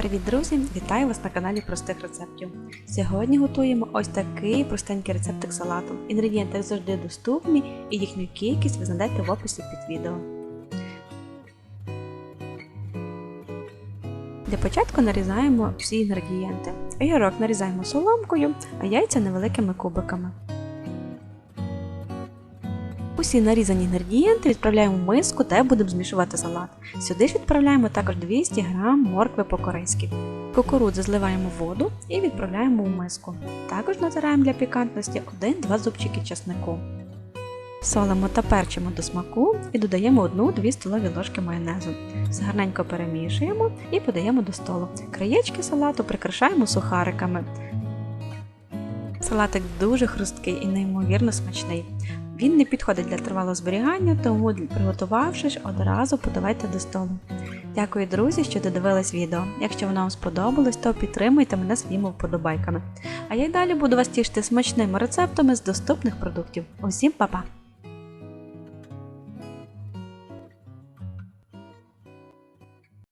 Привіт, друзі! Вітаю вас на каналі Простих рецептів. Сьогодні готуємо ось такий простенький рецептик салату. Інгредієнти завжди доступні і їхню кількість ви знайдете в описі під відео. Для початку нарізаємо всі інгредієнти. Огірок нарізаємо соломкою, а яйця невеликими кубиками. Усі нарізані інгредієнти відправляємо в миску, де будемо змішувати салат. Сюди ж відправляємо також 200 г моркви по-корейськи. Кукурудзи зливаємо в воду і відправляємо в миску. Також натираємо для пікантності 1-2 зубчики чеснику. Солимо та перчимо до смаку і додаємо 1-2 столові ложки майонезу. Гарненько перемішуємо і подаємо до столу. Краєчки салату прикрашаємо сухариками. Салатик дуже хрусткий і неймовірно смачний. Він не підходить для тривалого зберігання, тому приготувавшись, одразу подавайте до столу. Дякую, друзі, що додивились відео. Якщо воно вам сподобалось, то підтримуйте мене своїми вподобайками. А я й далі буду вас тішити смачними рецептами з доступних продуктів. Усім па-па!